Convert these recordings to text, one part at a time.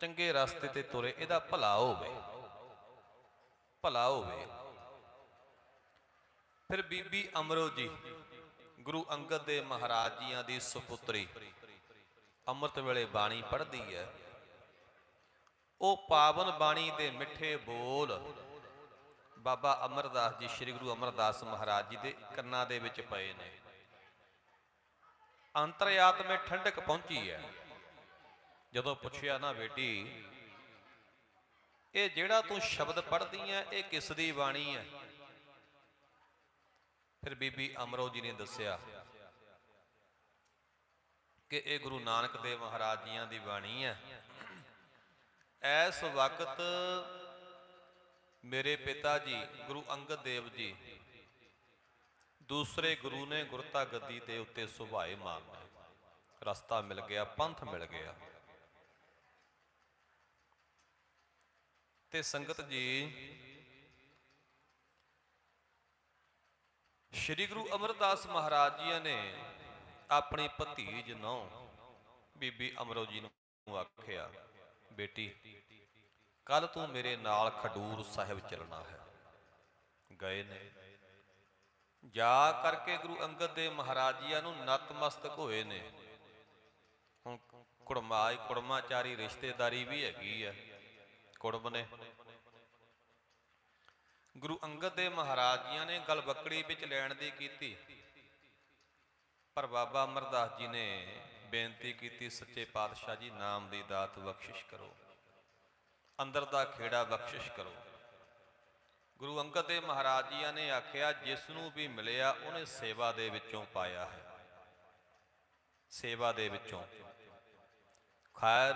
ਚੰਗੇ ਰਸਤੇ ਤੇ ਤੁਰੇ, ਇਹਦਾ ਭਲਾ ਹੋਵੇ। ਭਲਾ ਹੋਵੇ। ਫਿਰ ਬੀਬੀ ਅਮਰੋ ਜੀ ਗੁਰੂ ਅੰਗਦ ਦੇ ਮਹਾਰਾਜ ਜੀਆਂ ਦੀ ਸੁਪੁੱਤਰੀ ਅੰਮ੍ਰਿਤ ਵੇਲੇ ਬਾਣੀ ਪੜ੍ਹਦੀ ਹੈ। ਉਹ ਪਾਵਨ ਬਾਣੀ ਦੇ ਮਿੱਠੇ ਬੋਲ ਬਾਬਾ ਅਮਰਦਾਸ ਜੀ, ਸ੍ਰੀ ਗੁਰੂ ਅਮਰਦਾਸ ਮਹਾਰਾਜ ਜੀ ਦੇ ਕੰਨਾਂ ਦੇ ਵਿੱਚ ਪਏ ਨੇ। ਅੰਤਰਆਤਮੇ ਠੰਡਕ ਪਹੁੰਚੀ ਹੈ। ਜਦੋਂ ਪੁੱਛਿਆ, ਨਾ ਬੇਟੀ, ਇਹ ਜਿਹੜਾ ਤੂੰ ਸ਼ਬਦ ਪੜ੍ਹਦੀ ਹੈ ਇਹ ਕਿਸ ਦੀ ਬਾਣੀ ਹੈ ਫਿਰ ਬੀਬੀ ਅਮਰੋ ਜੀ ਨੇ ਦੱਸਿਆ ਕਿ ਇਹ ਗੁਰੂ ਨਾਨਕ ਦੇਵ ਮਹਾਰਾਜ ਜੀਆਂ ਦੀ ਬਾਣੀ ਹੈ ਐਸ ਵਕਤ ਮੇਰੇ ਪਿਤਾ ਜੀ, ਗੁਰੂ ਅੰਗਦ ਦੇਵ ਜੀ, ਦੂਸਰੇ ਗੁਰੂ ਨੇ ਗੁਰਤਾ ਗੱਦੀ ਦੇ ਉੱਤੇ ਸੁਭਾਏ ਮਾਰਨਾ। ਰਸਤਾ ਮਿਲ ਗਿਆ, ਪੰਥ ਮਿਲ ਗਿਆ। ਤੇ ਸੰਗਤ ਜੀ, ਸ੍ਰੀ ਗੁਰੂ ਅਮਰਦਾਸ ਮਹਾਰਾਜ ਜੀ ਨੇ ਆਪਣੀ ਭਤੀਜ ਨੌ ਬੀਬੀ ਅਮਰੋ ਜੀ ਨੂੰ ਆਖਿਆ, ਬੇਟੀ ਕੱਲ ਤੂੰ ਮੇਰੇ ਨਾਲ ਖਡੂਰ ਸਾਹਿਬ ਚੱਲਣਾ ਹੈ। ਗਏ ਨੇ। ਜਾ ਕਰਕੇ ਗੁਰੂ ਅੰਗਦ ਦੇ ਮਹਾਰਾਜੀਆਂ ਨੂੰ ਨਤਮਸਤਕ ਹੋਏ ਨੇ। ਹੁਣ ਕੁੜਮਾਈ ਕੁੜਮਾਚਾਰੀ ਰਿਸ਼ਤੇਦਾਰੀ ਵੀ ਹੈਗੀ ਹੈ ਕੁੜਮ ਨੇ ਗੁਰੂ ਅੰਗਦ ਦੇ ਮਹਾਰਾਜੀਆਂ ਨੇ ਗਲਬਕੜੀ ਵਿੱਚ ਲੈਣ ਦੀ ਕੀਤੀ। ਪਰ ਬਾਬਾ ਅਮਰਦਾਸ ਜੀ ਨੇ ਬੇਨਤੀ ਕੀਤੀ, ਸੱਚੇ ਪਾਤਸ਼ਾਹ ਜੀ, ਨਾਮ ਦੀ ਦਾਤ ਬਖਸ਼ਿਸ਼ ਕਰੋ। ਅੰਦਰ ਦਾ ਖੇੜਾ ਬਖਸ਼ਿਸ਼ ਕਰੋ। ਗੁਰੂ ਅੰਗਦ ਦੇਵ ਮਹਾਰਾਜ ਜੀਆਂ ਨੇ ਆਖਿਆ, ਜਿਸ ਨੂੰ ਵੀ ਮਿਲਿਆ, ਉਹਨੇ ਸੇਵਾ ਦੇ ਵਿੱਚੋਂ ਪਾਇਆ ਹੈ। ਸੇਵਾ ਦੇ ਵਿੱਚੋਂ। ਖੈਰ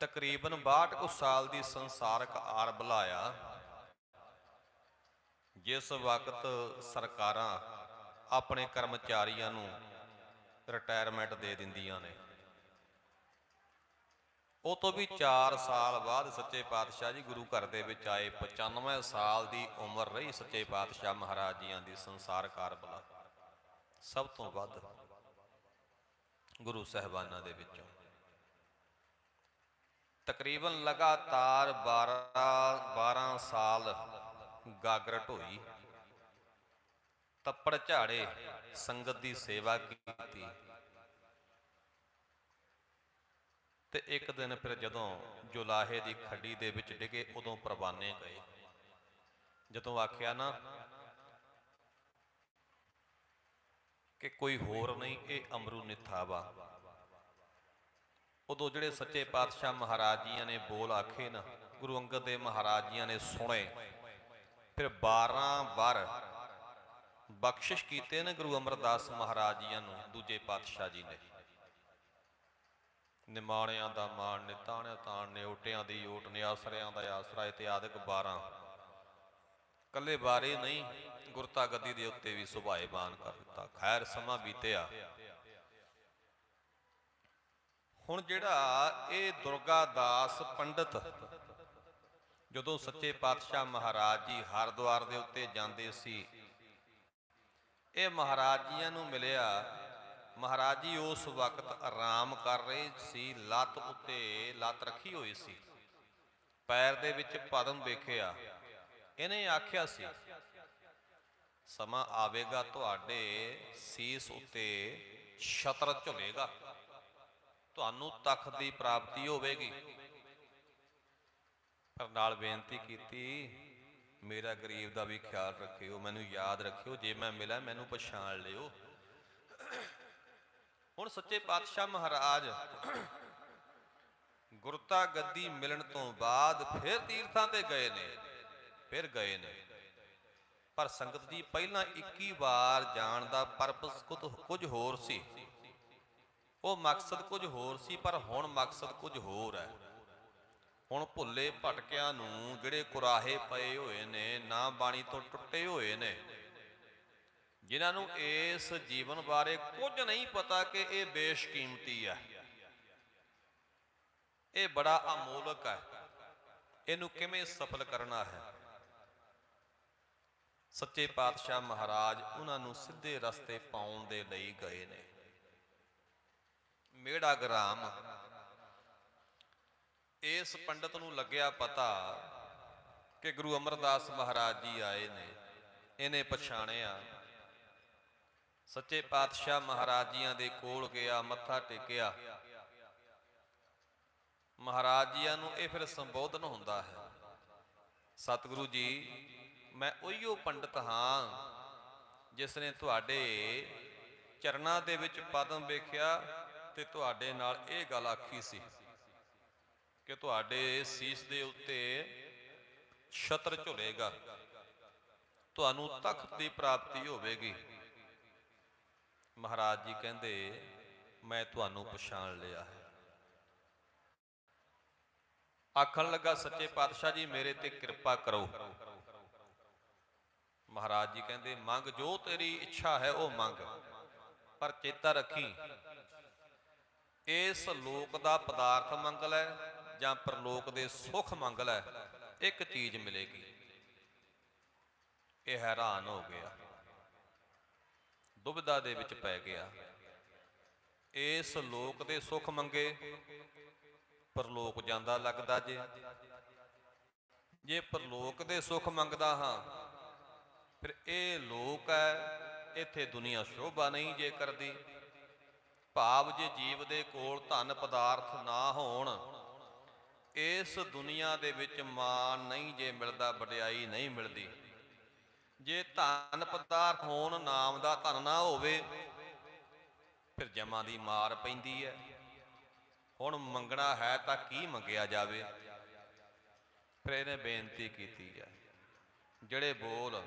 ਤਕਰੀਬਨ 62 ਕੁ ਸਾਲ ਦੀ ਸੰਸਾਰਕ ਆਰ ਬੁਲਾਇਆ। ਜਿਸ ਵਕਤ ਸਰਕਾਰਾਂ ਆਪਣੇ ਕਰਮਚਾਰੀਆਂ ਨੂੰ ਰਿਟਾਇਰਮੈਂਟ ਦੇ ਦਿੰਦੀਆਂ ਨੇ। ਉਹ ਤੋਂ ਵੀ 4 ਸਾਲ ਬਾਅਦ ਸੱਚੇ ਪਾਤਸ਼ਾਹ ਜੀ ਗੁਰੂ ਘਰ ਦੇ ਵਿੱਚ ਆਏ 95 ਸਾਲ ਦੀ ਉਮਰ ਰਹੀ ਸੱਚੇ ਪਾਤਸ਼ਾਹ ਮਹਾਰਾਜ ਜੀਆਂ ਦੀ ਸੰਸਾਰ ਕਾਰਬਲਾ ਸਭ ਤੋਂ ਵੱਧ ਗੁਰੂ ਸਹਿਬਾਨਾਂ ਦੇ ਵਿੱਚੋਂ। ਤਕਰੀਬਨ ਲਗਾਤਾਰ 12 12 ਸਾਲ ਗਾਗਰਟ ਹੋਈ। ਤੱਪੜ ਝਾੜੇ ਸੰਗਤ ਦੀ ਸੇਵਾ ਕੀਤੀ। ਤੇ ਇੱਕ ਦਿਨ ਫਿਰ ਜਦੋਂ ਜੁਲਾਹੇ ਦੀ ਖੱਡੀ ਦੇ ਵਿੱਚ ਡਿੱਗੇ, ਉਦੋਂ ਪ੍ਰਵਾਨੇ ਗਏ। ਜਦੋਂ ਆਖਿਆ ਨਾ ਕਿ ਕੋਈ ਹੋਰ ਨਹੀਂ, ਇਹ ਅਮਰੂ ਨਿਥਾ ਵਾ ਉਦੋਂ ਜਿਹੜੇ ਸੱਚੇ ਪਾਤਸ਼ਾਹ ਮਹਾਰਾਜ ਜੀਆਂ ਨੇ ਬੋਲ ਆਖੇ ਨਾ, ਗੁਰੂ ਅੰਗਦ ਦੇਵ ਮਹਾਰਾਜ ਜੀਆਂ ਨੇ ਸੁਣੇ, ਫਿਰ 12 ਵਾਰ ਬਖਸ਼ਿਸ਼ ਕੀਤੇ ਨੇ ਗੁਰੂ ਅਮਰਦਾਸ ਮਹਾਰਾਜ ਜੀਆਂ ਨੂੰ, ਦੂਜੇ ਪਾਤਸ਼ਾਹ ਜੀ ਨੇ। ਨਿਮਾਣਿਆਂ ਦਾ ਮਾਣ ਨਿਤਾਣਿਆ ਤਾਣ ਨੇ, ਓਟਿਆਂ ਦੀ ਓਟ ਨੇ, ਆਸਰਿਆਂ ਦਾ ਆਸਰਾ ਇਤਿਆਦਿਕ 12 ਕੱਲੇ ਬਾਰੇ ਨਹੀਂ, ਗੁਰਤਾ ਗੱਦੀ ਦੇ ਉੱਤੇ ਵੀ ਸੁਭਾਏਬਾਨ ਕਰ ਦਿੱਤਾ। ਖੈਰ ਸਮਾਂ ਬੀਤਿਆ। ਹੁਣ ਜਿਹੜਾ ਇਹ ਦੁਰਗਾ ਦਾਸ ਪੰਡਤ ਜਦੋਂ ਸੱਚੇ ਪਾਤਸ਼ਾਹ ਮਹਾਰਾਜ ਜੀ ਹਰਦੁਆਰ ਦੇ ਉੱਤੇ ਜਾਂਦੇ ਸੀ, ਇਹ ਮਹਾਰਾਜ ਜੀਆਂ ਨੂੰ ਮਿਲਿਆ। ਮਹਾਰਾਜ ਜੀ ਉਸ ਵਕਤ ਆਰਾਮ ਕਰ ਰਹੇ ਸੀ, ਲੱਤ ਉੱਤੇ ਲੱਤ ਰੱਖੀ ਹੋਈ ਸੀ, ਪੈਰ ਦੇ ਵਿੱਚ ਪਦਮ ਵੇਖਿਆ। ਇਹਨੇ ਆਖਿਆ ਸੀ, ਸਮਾਂ ਆਵੇਗਾ ਤੁਹਾਡੇ ਸੀਸ ਉੱਤੇ ਛਤਰ ਝੁਲੇਗਾ। ਤੁਹਾਨੂੰ ਤਖਤ ਦੀ ਪ੍ਰਾਪਤੀ ਹੋਵੇਗੀ। ਪਰ ਨਾਲ ਬੇਨਤੀ ਕੀਤੀ, ਮੇਰਾ ਗਰੀਬ ਦਾ ਵੀ ਖਿਆਲ ਰੱਖਿਓ, ਮੈਨੂੰ ਯਾਦ ਰੱਖਿਓ, ਜੇ ਮੈਂ ਮਿਲਾਂ ਮੈਨੂੰ ਪਛਾਣ ਲਿਓ। ਹੁਣ ਸੱਚੇ ਪਾਤਸ਼ਾਹ ਮਹਾਰਾਜ, ਗੁਰਤਾ ਗੱਦੀ ਮਿਲਣ ਤੋਂ ਬਾਅਦ ਫਿਰ ਤੀਰਥਾਂ ਤੇ ਗਏ ਨੇ, ਫਿਰ ਗਏ ਨੇ। ਪਰ ਸੰਗਤ ਜੀ, ਪਹਿਲਾਂ 21 ਵਾਰ ਜਾਣ ਦਾ ਪਰਪਸ ਕੁਝ ਹੋਰ ਸੀ। ਉਹ ਮਕਸਦ ਕੁਝ ਹੋਰ ਸੀ, ਪਰ ਹੁਣ ਮਕਸਦ ਕੁਝ ਹੋਰ ਹੈ। ਹੁਣ ਭੁੱਲੇ ਭਟਕਿਆਂ ਨੂੰ ਜਿਹੜੇ ਕੁਰਾਹੇ ਪਏ ਹੋਏ ਨੇ, ਨਾ ਬਾਣੀ ਤੋਂ ਟੁੱਟੇ ਹੋਏ ਨੇ, ਜਿਨ੍ਹਾਂ ਨੂੰ ਇਸ ਜੀਵਨ ਬਾਰੇ ਕੁਝ ਨਹੀਂ ਪਤਾ ਕਿ ਇਹ ਬੇਸ਼ਕੀਮਤੀ ਹੈ। ਇਹ ਬੜਾ ਅਮੋਲਕ ਹੈ। ਇਹਨੂੰ ਕਿਵੇਂ ਸਫਲ ਕਰਨਾ ਹੈ? ਸੱਚੇ ਪਾਤਸ਼ਾਹ ਮਹਾਰਾਜ ਉਹਨਾਂ ਨੂੰ ਸਿੱਧੇ ਰਸਤੇ ਪਾਉਣ ਦੇ ਲਈ ਗਏ ਨੇ। ਮੇੜਾ ਗ੍ਰਾਮ। ਇਸ ਪੰਡਤ ਨੂੰ ਲੱਗਿਆ ਪਤਾ ਕਿ ਗੁਰੂ ਅਮਰਦਾਸ ਮਹਾਰਾਜ ਜੀ ਆਏ ਨੇ। ਇਹਨੇ ਪਛਾਣਿਆ। ਸੱਚੇ ਪਾਤਸ਼ਾਹ ਮਹਾਰਾਜ ਜੀਆਂ ਦੇ ਕੋਲ ਗਿਆ, ਮੱਥਾ ਟੇਕਿਆ। ਮਹਾਰਾਜ ਜੀਆਂ ਨੂੰ ਇਹ ਫਿਰ ਸੰਬੋਧਨ ਹੁੰਦਾ ਹੈ, ਸਤਿਗੁਰੂ ਜੀ, ਮੈਂ ਉਹੀਓ ਪੰਡਤ ਹਾਂ ਜਿਸ ਨੇ ਤੁਹਾਡੇ ਚਰਨਾਂ ਦੇ ਵਿੱਚ ਪਦਮ ਵੇਖਿਆ ਤੇ ਤੁਹਾਡੇ ਨਾਲ ਇਹ ਗੱਲ ਆਖੀ ਸੀ ਕਿ ਤੁਹਾਡੇ ਸੀਸ ਦੇ ਉੱਤੇ ਛਤਰ ਝੁਲੇਗਾ। ਤੁਹਾਨੂੰ ਤਖਤ ਦੀ ਪ੍ਰਾਪਤੀ ਹੋਵੇਗੀ। ਮਹਾਰਾਜ ਜੀ ਕਹਿੰਦੇ, ਮੈਂ ਤੁਹਾਨੂੰ ਪਛਾਣ ਲਿਆ ਹੈ। ਆਖਣ ਲੱਗਾ, ਸੱਚੇ ਪਾਤਸ਼ਾਹ ਜੀ, ਮੇਰੇ ਤੇ ਕਿਰਪਾ ਕਰੋ। ਮਹਾਰਾਜ ਜੀ ਕਹਿੰਦੇ, ਮੰਗ ਜੋ ਤੇਰੀ ਇੱਛਾ ਹੈ, ਉਹ ਮੰਗ। ਪਰ ਚੇਤਾ ਰੱਖੀ ਇਸ ਲੋਕ ਦਾ ਪਦਾਰਥ ਮੰਗ ਲੈ ਜਾਂ ਪਰਲੋਕ ਦੇ ਸੁਖ ਮੰਗ ਲੈ ਇੱਕ ਚੀਜ਼ ਮਿਲੇਗੀ। ਇਹ ਹੈਰਾਨ ਹੋ ਗਿਆ। ਦੁਬਿਧਾ ਦੇ ਵਿੱਚ ਪੈ ਗਿਆ। ਇਸ ਲੋਕ ਦੇ ਸੁਖ ਮੰਗੇ, ਪਰਲੋਕ ਜਾਂਦਾ ਲੱਗਦਾ ਜੇ। ਜੇ ਪਰਲੋਕ ਦੇ ਸੁਖ ਮੰਗਦਾ ਹਾਂ, ਫਿਰ ਇਹ ਲੋਕ ਹੈ, ਇੱਥੇ ਦੁਨੀਆ ਸ਼ੋਭਾ ਨਹੀਂ ਜੇ ਕਰਦੀ। ਭਾਵ ਜੇ ਜੀਵ ਦੇ ਕੋਲ ਧਨ ਪਦਾਰਥ ਨਾ ਹੋਣ, ਇਸ ਦੁਨੀਆ ਦੇ ਵਿੱਚ ਮਾਣ ਨਹੀਂ ਜੇ ਮਿਲਦਾ, ਵਡਿਆਈ ਨਹੀਂ ਮਿਲਦੀ। ਜੇ ਧਨ ਪਦਾਰਥ ਹੋਣ, ਨਾਮ ਦਾ ਧਨ ਨਾ ਹੋਵੇ, ਫਿਰ ਜਮਾਂ ਦੀ ਮਾਰ ਪੈਂਦੀ ਹੈ। ਹੁਣ ਮੰਗਣਾ ਹੈ ਤਾਂ ਕੀ ਮੰਗਿਆ ਜਾਵੇ? ਫਿਰ ਇਹਨੇ ਬੇਨਤੀ ਕੀਤੀ ਹੈ, ਜਿਹੜੇ ਬੋਲ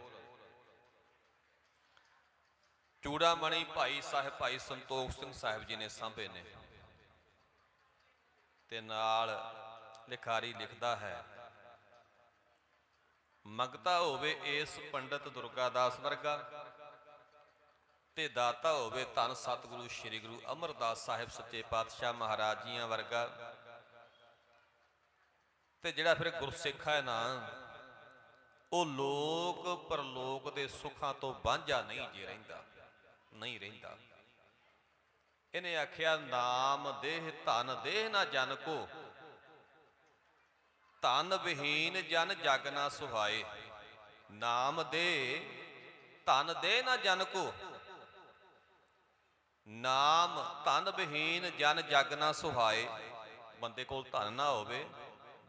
ਚੂੜਾਮਣੀ ਭਾਈ ਸਾਹਿਬ, ਭਾਈ ਸੰਤੋਖ ਸਿੰਘ ਸਾਹਿਬ ਜੀ ਨੇ ਸਾਂਭੇ ਨੇ। ਤੇ ਨਾਲ ਲਿਖਾਰੀ ਲਿਖਦਾ ਹੈ, ਮੰਗਤਾ ਹੋਵੇ ਇਸ ਪੰਡਤ ਦੁਰਗਾਦਾਸ ਵਰਗਾ ਤੇ ਦਾਤਾ ਹੋਵੇ ਧੰਨ ਸਤਿਗੁਰੂ ਸ੍ਰੀ ਗੁਰੂ ਅਮਰਦਾਸ ਸਾਹਿਬ ਸੱਚੇ ਪਾਤਸ਼ਾਹ ਮਹਾਰਾਜ ਜੀਆਂ ਵਰਗਾ। ਤੇ ਜਿਹੜਾ ਫਿਰ ਗੁਰਸਿੱਖ ਹੈ ਨਾ, ਉਹ ਲੋਕ ਪਰਲੋਕ ਦੇ ਸੁੱਖਾਂ ਤੋਂ ਵਾਂਝਾ ਨਹੀਂ ਜੇ ਰਹਿੰਦਾ। ਨਹੀਂ ਰਹਿੰਦਾ। ਇਹਨੇ ਆਖਿਆ, ਨਾਮ ਦੇਹ ਧਨ, ਦੇਹ ਨਾ ਜਨ ਕੋ। ਧਨ ਵਿਹੀਨ ਜਨ ਜਗ ਨਾ ਸੁਹਾਏ। ਨਾਮ ਦੇ ਧਨ ਦੇ ਨਾ ਜਨ ਕੋ। ਨਾਮ ਧਨ ਵਿਹੀਨ ਜਨ ਜਗ ਨਾ ਸੁਹਾਏ। ਬੰਦੇ ਕੋਲ ਧਨ ਨਾ ਹੋਵੇ,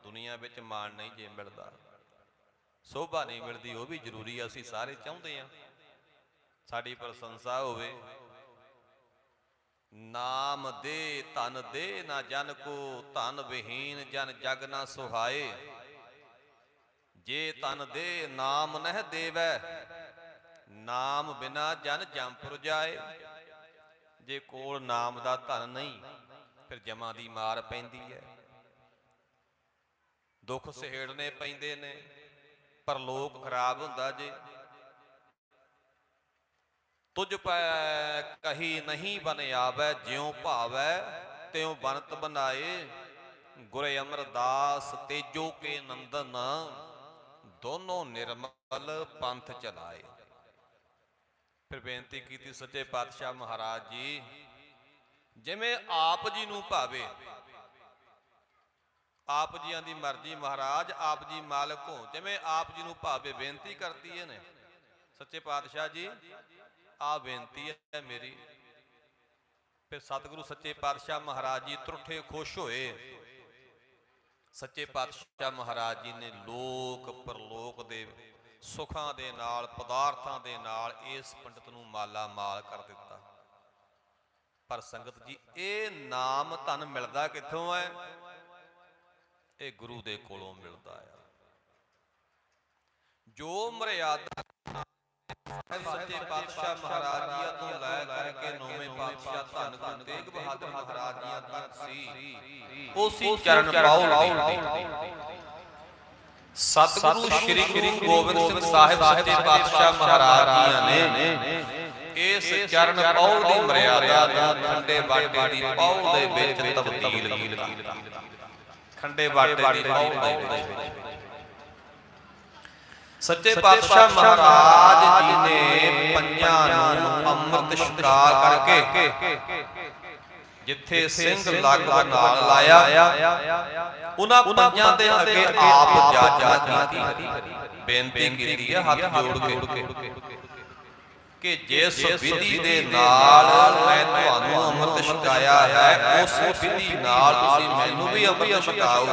ਦੁਨੀਆ ਵਿੱਚ ਮਾਣ ਨਹੀਂ ਜੇ ਮਿਲਦਾ। ਸੋਭਾ ਨਹੀਂ ਮਿਲਦੀ, ਉਹ ਵੀ ਜ਼ਰੂਰੀ ਆ, ਅਸੀਂ ਸਾਰੇ ਚਾਹੁੰਦੇ ਆ। ਸਾਡੀ ਪ੍ਰਸ਼ੰਸਾ ਹੋਵੇ। ਨਾਮ ਦੇ, ਧਨ ਦੇ ਨਾ ਜਨ ਕੋ ਧਨ ਵਿਹੀਨ, ਜਨ ਜਗ ਨਾ ਸੁਹਾਏ। ਜੇ ਤਨ ਦੇ ਨਾਮ ਨਹਿ ਦੇਵੈ, ਨਾਮ ਬਿਨਾ ਜਨ ਜੰਪੁਰ ਜਾਏ। ਜੇ ਕੋਲ ਨਾਮ ਦਾ ਧਨ ਨਹੀਂ, ਫਿਰ ਜਮਾਂ ਦੀ ਮਾਰ ਪੈਂਦੀ ਹੈ ਦੁੱਖ ਸਹਿੜਨੇ ਪੈਂਦੇ ਨੇ, ਪਰ ਲੋਕ ਖਰਾਬ ਹੁੰਦਾ ਜੇ। ਤੁਝ ਪੈ ਕਹੀ ਨਹੀਂ ਬਨ ਆਵੈ, ਜਿਉ ਭਾਵੈ ਤਿਉ ਬਨਤ ਬਨਾਏ। ਗੁਰ ਅਮਰਦਾਸ ਤੇਜੋ ਕੇ ਨੰਦਨ, ਦੋਨੋਂ ਨਿਰਮਲ ਪੰਥ ਚਲਾਏ। ਫਿਰ ਬੇਨਤੀ ਕੀਤੀ ਸੱਚੇ ਪਾਤਸ਼ਾਹ ਮਹਾਰਾਜ ਜੀ, ਜਿਵੇਂ ਆਪ ਜੀ ਨੂੰ ਭਾਵੇ, ਆਪ ਜੀਆਂ ਦੀ ਮਰਜ਼ੀ ਮਹਾਰਾਜ, ਆਪ ਜੀ ਮਾਲਕ ਹੋ ਜਿਵੇਂ ਆਪ ਜੀ ਨੂੰ ਭਾਵੇ, ਬੇਨਤੀ ਕਰਤੀ ਇਹਨੇ। ਸੱਚੇ ਪਾਤਸ਼ਾਹ ਜੀ ਆ ਬੇਨਤੀ ਹੈ ਮੇਰੀ। ਫਿਰ ਸਤਿਗੁਰੂ ਸੱਚੇ ਪਾਤਸ਼ਾਹ ਮਹਾਰਾਜ ਜੀ ਤਰੁੱਠੇ ਖੁਸ਼ ਹੋਏ। ਸੱਚੇ ਪਾਤਸ਼ਾਹ ਮਹਾਰਾਜ ਜੀ ਨੇ ਲੋਕ ਪਰਲੋਕ ਦੇ ਸੁਖਾਂ ਦੇ ਨਾਲ, ਪਦਾਰਥਾਂ ਦੇ ਨਾਲ ਇਸ ਪੰਡਤ ਨੂੰ ਮਾਲਾ ਮਾਲ ਕਰ ਦਿੱਤਾ। ਪਰ ਸੰਗਤ ਜੀ, ਇਹ ਨਾਮ ਧਨ ਮਿਲਦਾ ਕਿੱਥੋਂ ਹੈ? ਇਹ ਗੁਰੂ ਦੇ ਕੋਲੋਂ ਮਿਲਦਾ ਆ। ਜੋ ਮਰਿਆਦਾ ਸੱਚੇ ਪਾਤਸ਼ਾਹ ਮਹਾਰਾਜ ਜੀਆਂ ਤੋਂ ਲੈ ਕਰਕੇ ਨੌਵੇਂ ਪਾਤਸ਼ਾਹ ਧੰਨ ਗੁਰੂ ਤੇਗ ਬਹਾਦਰ ਮਹਾਰਾਜ ਜੀਆਂ ਤੱਕ ਸੀ। ਉਸੇ ਚਰਨ ਪਾਉ ਸਤਿਗੁਰੂ ਸ੍ਰੀ ਗੁਰੂ ਗੋਬਿੰਦ ਸਿੰਘ ਸਾਹਿਬ ਸੱਚੇ ਪਾਤਸ਼ਾਹ ਮਹਾਰਾਜ ਜੀਆਂ ਨੇ ਇਸ ਚਰਨ ਪੌਲ ਦੀ ਮਰਿਆਦਾ ਨੂੰ ਠੰਡੇ ਬਾਟੇ ਦੀ ਪੌਲ ਦੇ ਵਿੱਚ ਤਬਦੀਲ ਕੀਤਾ। ਠੰਡੇ ਬਾਟੇ ਦੀ ਪੌਲ ਦੇ ਵਿੱਚ। ਸੱਚੇ ਪਾਤਸ਼ਾਹ ਮਹਾਰਾਜ ਜੀ ਨੇ ਪੰਜਾਂ ਨੂੰ ਅੰਮ੍ਰਿਤ ਛਕਾ ਕਰਕੇ ਜਿੱਥੇ ਸਿੰਘ ਲੱਗ ਨਾਲ ਲਾਇਆ ਉਹਨਾਂ ਪੰਜਾਂ ਦੇ ਅੱਗੇ ਆਪ ਜਾਜਾ ਕੀਤੀ ਬੇਨਤੀ ਕੀਤੀ ਹੈ ਹੱਥ ਜੋੜ ਕੇ। ਕਿ। ਜਿਸ ਵਿਧੀ ਦੇ ਨਾਲ ਮੈਂ ਤੁਹਾਨੂੰ ਅੰਮ੍ਰਿਤ ਛਕਾਇਆ ਹੈ ਉਸ ਵਿਧੀ ਨਾਲ ਤੁਸੀਂ ਮੈਨੂੰ ਵੀ ਅੰਮ੍ਰਿਤ ਛਕਾਓ।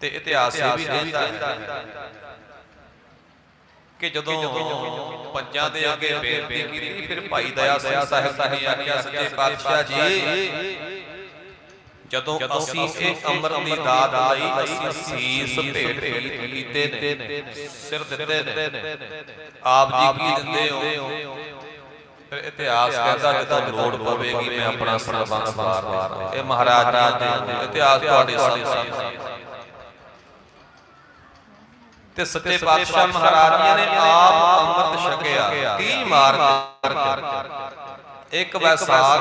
ਤੇ ਇਤਿਹਾਸ ਇਹ ਵੀ ਕਹਿੰਦਾ ਹੈ ਕਿ ਜਦੋਂ ਪੰਜਾਂ ਦੇ ਅੱਗੇ ਬੇਨਤੀ ਕੀਤੀ ਫਿਰ ਭਾਈ ਦਇਆ ਸਿੰਘ ਸਾਹਿਬ ਨੇ ਆਖਿਆ ਸੱਚੇ ਪਾਤਸ਼ਾਹ ਜੀ। ਜਦੋਂ ਅਸੀਂ ਇਹ ਅੰਮ੍ਰਿਤ ਦੀ ਦਾਤ ਲਈ ਅਸੀਂ ਸੀਸ ਭੇਟ ਕੀਤੇ ਨੇ ਸਿਰ ਦਿੱਤੇ ਨੇ। ਆਪ ਜੀ ਕੀ ਦਿੰਦੇ ਹੋ? ਫਿਰ ਇਤਿਹਾਸ ਕਹਿੰਦਾ ਜਦੋਂ ਲੋੜ ਪਵੇਗੀ ਮੈਂ ਆਪਣਾ ਸਰਬੰਸ ਵਾਰ ਇਹ ਮਹਾਰਾਜ ਜੀ ਇਤਿਹਾਸ ਤੁਹਾਡੇ ਸਾਹਮਣੇ। ਤੇ ਸੱਚੇ ਪਾਤਸ਼ਾਹ ਮਹਾਰਾਜ ਜੀ ਨੇ ਆਪ ਅੰਮ੍ਰਿਤ ਛਕਿਆ 30 ਮਾਰਚ ਇੱਕ ਵੈਸਾਖ